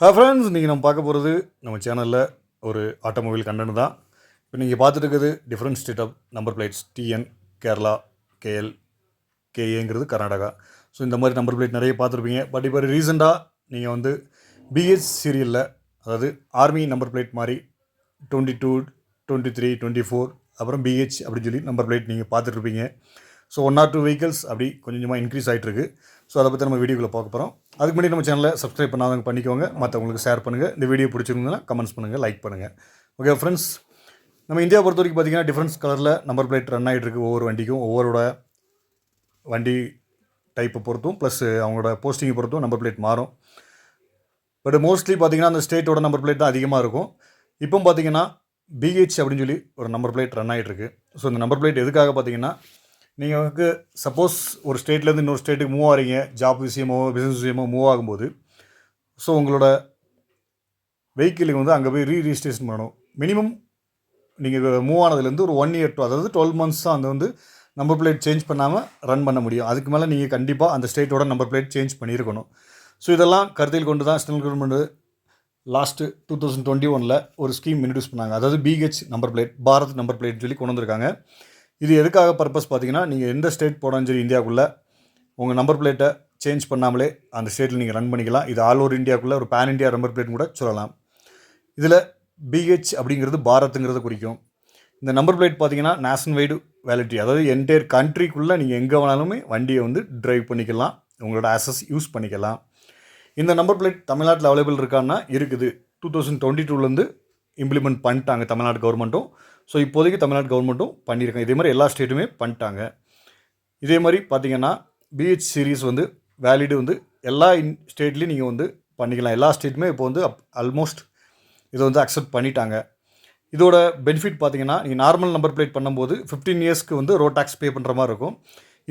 ஹா ஃப்ரெண்ட்ஸ் நீங்கள் நம்ம பார்க்க போகிறது நம்ம சேனலில் ஒரு ஆட்டோமொபைல் கண்டென்ட் தான். இப்போ நீங்கள் பார்த்துட்டு different state of number plates TN Kerala KL கேஏங்கிறது Karnataka. So இந்த மாதிரி நம்பர் பிளேட் நிறைய பார்த்துருப்பீங்க. பட் இப்போ ரீசெண்டாக நீங்கள் வந்து பிஹெச் சீரியலில் அதாவது ஆர்மி நம்பர் பிளேட் மாதிரி twenty two twenty three twenty four அப்புறம் பிஹெச் அப்படின்னு சொல்லி நம்பர் பிளேட் நீங்கள் பார்த்துட்ருப்பீங்க so one or two vehicles அப்படி கொஞ்சம் கொஞ்சமாக இன்க்ரீஸ் ஆகிட்டுருக்கு ஸோ அதை பற்றி நம்ம வீடியோவில் பார்க்க போகிறோம் அதுக்கு முன்னாடி நம்ம சேனலை சப்ஸ்கிரைப் பண்ணாதவங்க பண்ணிக்கோங்க. மற்றவங்களுக்கு ஷேர் பண்ணுங்கள் இந்த வீடியோ பிடிச்சிருந்ததுன்னா கமெண்ட்ஸ் பண்ணுங்கள் லைக் பண்ணுங்கள் ஓகே ஃப்ரெண்ட்ஸ் நம்ம இந்தியா பொறுத்த வரைக்கும் பார்த்தீங்கன்னா டிஃப்ரெண்ட்ஸ் கலரில் நம்பர் பிளேட் ரன் ஆகிட்டு இருக்குது ஒவ்வொரு வண்டிக்கும். ஒவ்வொருட வண்டி டைப்பை பொறுத்தும் ப்ளஸ் அவங்களோட போஸ்டிங்கை பொறுத்தும் நம்பர் பிளேட் மாறும். பட் மோஸ்ட்லி பார்த்தீங்கன்னா அந்த ஸ்டேட்டோட நம்பர் பிளேட் தான் அதிகமாக இருக்கும். இப்போ பார்த்தீங்கன்னா பிஹெச் அப்படின்னு சொல்லி ஒரு நம்பர் பிளேட் ரன் ஆகிட்டுருக்கு ஸோ இந்த நம்பர் பிளேட் எதுக்காக பார்த்தீங்கன்னா நீங்கள் வந்து சப்போஸ் ஒரு ஸ்டேட்லேருந்து இன்னொரு ஸ்டேட்டுக்கு மூவ் ஆகிறீங்க ஜாப் விஷயமோ பிஸ்னஸ் விஷயமோ மூவ் ஆகும்போது ஸோ உங்களோட வெஹிக்கிளுக்கு வந்து அங்கே போய் ரீ ரிஜிஸ்ட்ரேஷன் பண்ணணும். மினிமம் நீங்கள் மூவ் ஆனதுலேருந்து ஒரு ஒன் இயர் டூ அதாவது டுவெல் மந்த்ஸ் தான் அந்த வந்து நம்பர் பிளேட் சேஞ்ச் பண்ணாமல் ரன் பண்ண முடியும். அதுக்கு மேலே நீங்கள் கண்டிப்பாக அந்த ஸ்டேட்டோட நம்பர் பிளேட் சேஞ்ச் பண்ணியிருக்கணும். ஸோ இதெல்லாம் கருத்தில் கொண்டு தான் ஸ்டெல் government last two thousand twenty ஒனில் ஒரு ஸ்கீம் இன்ட்ரடியூஸ் பண்ணாங்க. அதாவது BH number plate Bharat number plate சொல்லி கொண்டு வந்திருக்காங்க. இது எதுக்காக பர்பஸ் பார்த்தீங்கன்னா நீங்கள் எந்த ஸ்டேட் போனாலும் சரி இந்தியாவுக்குள்ளே உங்கள் நம்பர் பிளேட்டை சேஞ்ச் பண்ணாமலே அந்த ஸ்டேட்டில் நீங்கள் ரன் பண்ணிக்கலாம். இது ஆல் ஓவர் இந்தியாவுக்குள்ளே ஒரு பேன் இந்தியா நம்பர் பிளேட் கூட சொல்லலாம். இதில் பிஹெச் அப்படிங்கிறது பாரத்துங்கிறத குறிக்கும். இந்த நம்பர் பிளேட் பார்த்தீங்கன்னா நேஷனல் வைடு வேலிட்டி அதாவது என்டையர் கண்ட்ரிக்குள்ளே நீங்கள் எங்கே வேணாலுமே வண்டியை வந்து ட்ரைவ் பண்ணிக்கலாம். உங்களோட ஆசஸ் யூஸ் பண்ணிக்கலாம். இந்த நம்பர் பிளேட் தமிழ்நாட்டில் அவைலபிள் இருக்கான்னா இருக்குது. டூ தௌசண்ட் டுவெண்ட்டி டூலேருந்து இம்ப்ளிமெண்ட் பண்ணிட்டாங்க தமிழ்நாடு கவர்மெண்ட்டும் ஸோ இப்போதைக்கு தமிழ்நாடு கவர்மெண்ட்டும் பண்ணியிருக்காங்க. இதே மாதிரி எல்லா ஸ்டேட்டுமே பண்ணிட்டாங்க. இதே மாதிரி பார்த்தீங்கன்னா பிஹெச் சீரிஸ் வந்து வேலிடு வந்து எல்லா இன் ஸ்டேட்லேயும் நீங்கள் வந்து பண்ணிக்கலாம். எல்லா ஸ்டேட்டுமே இப்போ வந்து அப் ஆல்மோஸ்ட் இதை வந்து அக்செப்ட் பண்ணிட்டாங்க. இதோட பெனிஃபிட் பார்த்தீங்கன்னா நீங்கள் நார்மல் நம்பர் பிளேட் பண்ணும்போது ஃபிஃப்டீன் இயர்ஸ்க்கு வந்து ரோட் டேக்ஸ் பே பண்ணுற மாதிரி இருக்கும்.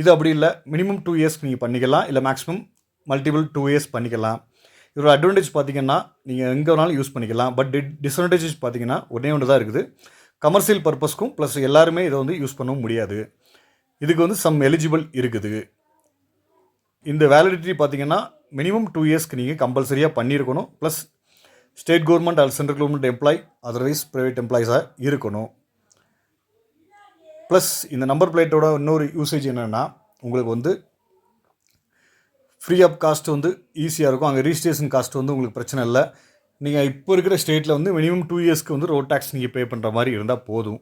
இது அப்படி இல்லை மினிமம் டூ இயர்ஸ்க்கு நீங்கள் பண்ணிக்கலாம். இல்லை மேக்ஸிமம் மல்டிபிள் டூ இயர்ஸ் பண்ணிக்கலாம். இதோட அட்வான்டேஜ் பார்த்தீங்கன்னா நீங்கள் எங்கே வேணாலும் யூஸ் பண்ணிக்கலாம். பட் டி டிஸ்அட்வான்டேஜஸ் பார்த்தீங்கன்னா ஒன்றே ஒன்று தான் இருக்குது கமர்ஷியல் பர்பஸ்க்கும் ப்ளஸ் எல்லாருமே இதை வந்து யூஸ் பண்ணவும் முடியாது. இதுக்கு வந்து சம் எலிஜிபிள் இருக்குது. இந்த வேலிடிட்டி பார்த்தீங்கன்னா மினிமம் டூ இயர்ஸ்க்கு நீங்கள் கம்பல்சரியாக பண்ணியிருக்கணும். ப்ளஸ் ஸ்டேட் கவர்மெண்ட் அல்லது central government employ otherwise private எம்ப்ளாயிஸாக இருக்கணும். ப்ளஸ் இந்த நம்பர் பிளேட்டோட இன்னொரு யூசேஜ் என்னென்னா உங்களுக்கு வந்து ஃப்ரீ ஆஃப் காஸ்ட் வந்து ஈஸியாக இருக்கும். அங்கே ரிஜிஸ்ட்ரேஷன் காஸ்ட் வந்து உங்களுக்கு பிரச்சனை இல்லை. நீங்கள் இப்போ இருக்கிற ஸ்டேட்டில் வந்து மினிமம் டூ இயர்ஸ்க்கு வந்து ரோட் டேக்ஸ் நீங்கள் பே பண்ணுற மாதிரி இருந்தால் போதும்.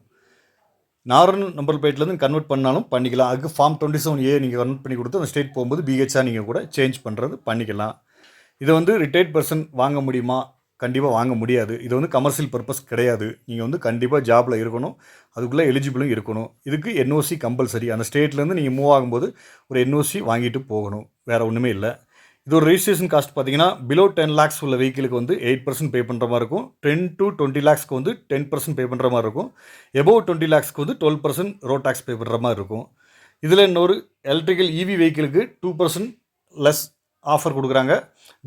நார்மல் நம்பர் பிளேட்லேருந்து கன்வெர்ட் பண்ணாலும் பண்ணிக்கலாம். அதுக்கு ஃபார்ம் டுவெண்ட்டி செவன் ஏ நீங்கள் கன்வெர்ட் பண்ணி கொடுத்து அந்த ஸ்டேட் போகும்போது பிஹெச்ஆர் நீங்கள் கூட சேஞ்ச் பண்ணுறது பண்ணிக்கலாம். இதை வந்து ரிட்டையர்ட் பர்சன் வாங்க முடியுமா? கண்டிப்பாக வாங்க முடியாது. இது வந்து கமர்ஷியல் பர்பஸ் கிடையாது. நீங்கள் வந்து கண்டிப்பாக ஜாபில் இருக்கணும். அதுக்குள்ளே எலிஜிபிளும் இருக்கணும். இதுக்கு என்ஓசி கம்பல்சரி அந்த ஸ்டேட்லேருந்து நீங்கள் மூவ் ஆகும்போது ஒரு என்ஓசி வாங்கிட்டு போகணும். வேறு ஒன்றுமே இல்லை. இது ஒரு ரிஜிஸ்ட்ரேஷன் காஸ்ட் பார்த்தீங்கன்னா பிலோ டென் லேக்ஸ் உள்ள வெஹிக்கிளுக்கு வந்து எயிட் பர்சன்ட் பே பண்ணுற மாதிரி இருக்கும். டென் டு டுவெண்ட்டி லேக்ஸ்க்கு வந்து டென் பர்சன்ட் பே பண்ணுற மாதிரி இருக்கும். எபோவ் டுவெண்ட்டி லேக்ஸ்க்கு வந்து twelve percent road tax pay பண்ணுற மாதிரி இருக்கும். இதில் இன்னொரு எலக்ட்ரிக்கல் இவி வெஹிக்கிளுக்கு டூ பர்சன்ட் லெஸ் ஆஃபர் கொடுக்குறாங்க.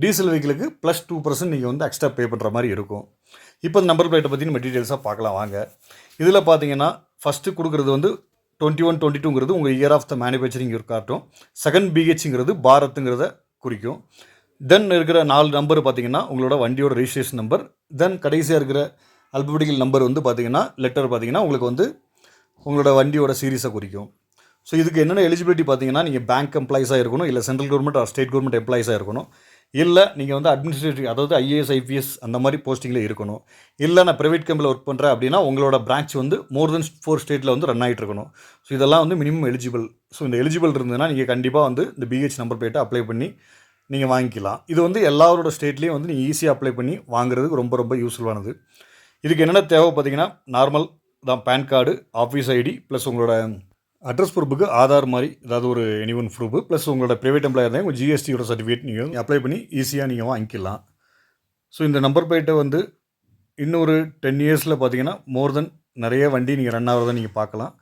டீசல் வெஹிக்கிளுக்கு ப்ளஸ் டூ பர்சன்ட் நீங்கள் வந்து எக்ஸ்ட்ரா பே பண்ணுற மாதிரி இருக்கும். இப்போ இந்த நம்பர் பிளேட்டை பற்றி நம்ம டீட்டெயில்ஸாக பார்க்கலாம் வாங்க. இதில் பார்த்தீங்கன்னா ஃபஸ்ட்டு கொடுக்குறது வந்து டுவெண்ட்டி ஒன் டுவெண்ட்டி டூங்கிறது உங்கள் இயர் ஆஃப் த மேனுஃபேக்சரிங் காட்டும். செகண்ட் பிஹெச்ங்கிறது பாரத்துங்கிறத குறிக்கும். தென் இருக்கிற நாலு நம்பர் பார்த்தீங்கன்னா உங்களோட வண்டியோட ரிஜிஸ்ட்ரேஷன் நம்பர் தென் கடைசியாக இருக்கிற அல்பபெட்டிக்கல் நம்பர் வந்து பார்த்தீங்கன்னா லெட்டர் பார்த்தீங்கன்னா உங்களுக்கு வந்து உங்களோட வண்டியோட சீரீஸை குறிக்கும். ஸோ இதுக்கு என்னென்ன எலிஜிபிலிட்டி பார்த்தீங்கன்னா நீங்கள் பேங்க் எம்ப்ளாயிஸாக இருக்கணும் இல்லை central government or state government எம்ப்ளாயிஸாக இருக்கணும். இல்லை நீங்கள் வந்து அட்மினிஸ்ட்ரேட்டிவ் அதாவது ஐஏஎஸ் ஐபிஎஸ் அந்த மாதிரி போஸ்டிங்கில் இருக்கணும். இல்லை நான் ப்ரைவேட் கம்பெனியில் ஒர்க் பண்ணுறேன் அப்படின்னா உங்களோட பிரான்ச் வந்து மோர் தென் ஃபோர் ஸ்டேட்டில் வந்து ரன் ஆகிட்டு இருக்கணும். ஸோ இதெல்லாம் வந்து மினிமம் எலிஜிபிள் ஸோ இந்த எலிஜிபிள் இருந்ததுன்னா நீங்கள் கண்டிப்பாக வந்து இந்த பிஹெச் நம்பர் பிளேட்டை அப்ளை பண்ணி நீங்கள் வாங்கிக்கலாம். இது வந்து எல்லாரோட ஸ்டேட்லேயும் வந்து நீங்கள் ஈஸியாக அப்ளை பண்ணி வாங்குறதுக்கு ரொம்ப ரொம்ப யூஸ்ஃபுல்லானது இதுக்கு என்னென்ன தேவை பார்த்தீங்கன்னா நார்மல் தான் pan card office ID plus உங்களோட அட்ரஸ் ப்ரூஃபுக்கு ஆதார் மாதிரி ஏதாவது ஒரு எனி ஒன் ப்ரூஃபு ப்ளஸ் உங்களோட ப்ரைவேட் எம்ப்ளாயர் தான் உங்கள் ஜிஎஸ்டியோட சர்டிஃபிகேட் நீங்கள் அப்ளை பண்ணி ஈஸியாக நீங்கள் வாங்கிக்கலாம். ஸோ இந்த நம்பர் பிளேட்டை வந்து இன்னொரு டென் இயர்ஸில் பார்த்தீங்கன்னா மோர் தென் நிறைய வண்டி நீங்கள் ரன் ஆகிறத நீங்கள் பார்க்கலாம்.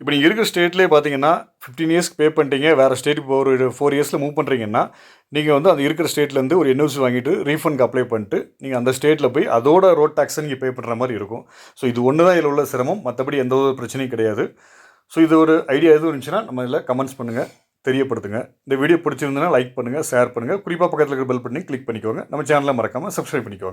இப்போ நீங்கள் இருக்கிற ஸ்டேட்லேயே பார்த்தீங்கன்னா ஃபிஃப்டீன் இயர்ஸ்க்கு பே பண்ணிட்டீங்க வேறு ஸ்டேட்டுக்கு இப்போ ஒரு ஃபோர் இயர்ஸில் மூவ் பண்ணுறீங்கன்னா நீங்கள் வந்து அந்த இருக்கிற ஸ்டேட்லேருந்து ஒரு என்ஓசி வாங்கிட்டு ரீஃபண்ட்க்கு அப்ளை பண்ணிட்டு நீங்கள் அந்த ஸ்டேட்டில் போய் அதோட ரோட் டேக்ஸை நீங்கள் பே பண்ணுற மாதிரி இருக்கும். ஸோ இது ஒன்று தான் இதில் உள்ள சிரமம் மற்றபடி எந்த ஒரு பிரச்சனையும் கிடையாது. ஸோ இது ஒரு ஐடியா எதுவும் இருந்துச்சுன்னா நம்ம இதில் கமெண்ட்ஸ் பண்ணுங்கள் தெரியப்படுத்துங்க. இந்த வீடியோ பிடிச்சிருந்தனா லைக் பண்ணுங்கள் ஷேர் பண்ணுங்கள் குறிப்பாக பக்கத்தில் இருக்கிற பெல் பண்ணி கிளிக் பண்ணிக்கோங்க. நம்ம சேனலில் மறக்காமல் சப்ஸ்கிரைப் பண்ணிக்கோங்க.